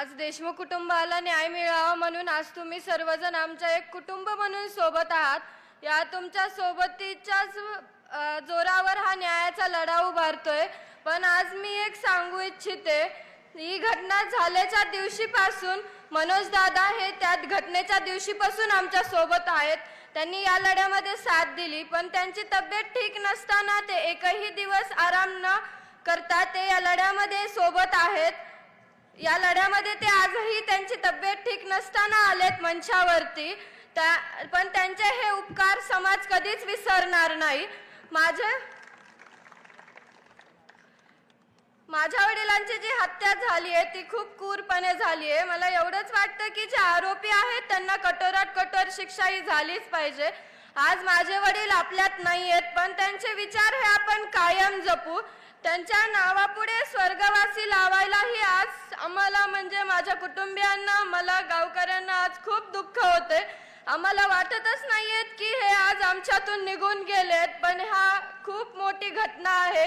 आज देशमुख कुटुंबाला न्याय मिळावा म्हणून आज तुम्ही सर्वजण आमच्या एक कुटुंब म्हणून सोबत आहात. या तुमच्या सोबतीच्याच जोरावर हा न्यायाचा लढा उभारतोय. पण आज मी एक सांगू इच्छिते ही घटना झाल्याच्या दिवशीपासून मनोज दादा हे त्या घटनेच्या दिवशीपासून आमच्यासोबत आहेत. त्यांनी या लढ्यामध्ये साथ दिली पण त्यांची तब्येत ठीक नसताना ते एकही दिवस आराम न करता ते या लढ्यामध्ये सोबत आहेत. या लढ्यामध्ये ते आजही त्यांची तब्येत ठीक नसताना आलेत मंचावरती. त्या पण त्यांचे हे उपकार समाज कधीच विसरणार नाही. माझे माझ्या वडिलांची जी हत्या झाली आहे ती खूप क्रूरपणे झाली आहे. मला एवढंच वाटतं की जे आरोपी आहेत त्यांना कठोरात कठोर शिक्षा ही झालीच पाहिजे. आज माझे वडील आपल्यात नाही आहेत पण त्यांचे विचार हे आपण कायम जपू. त्यांच्या नावापुढे स्वर्गवासी लावायलाही माझ्या कुटुंबियांना मला गावकऱ्यांना आज खूप दुःख होते आम्हाला वाटतच नाहीयेत की हे आज आमच्यातून निघून गेलेत पण हा खूप मोठी घटना आहे.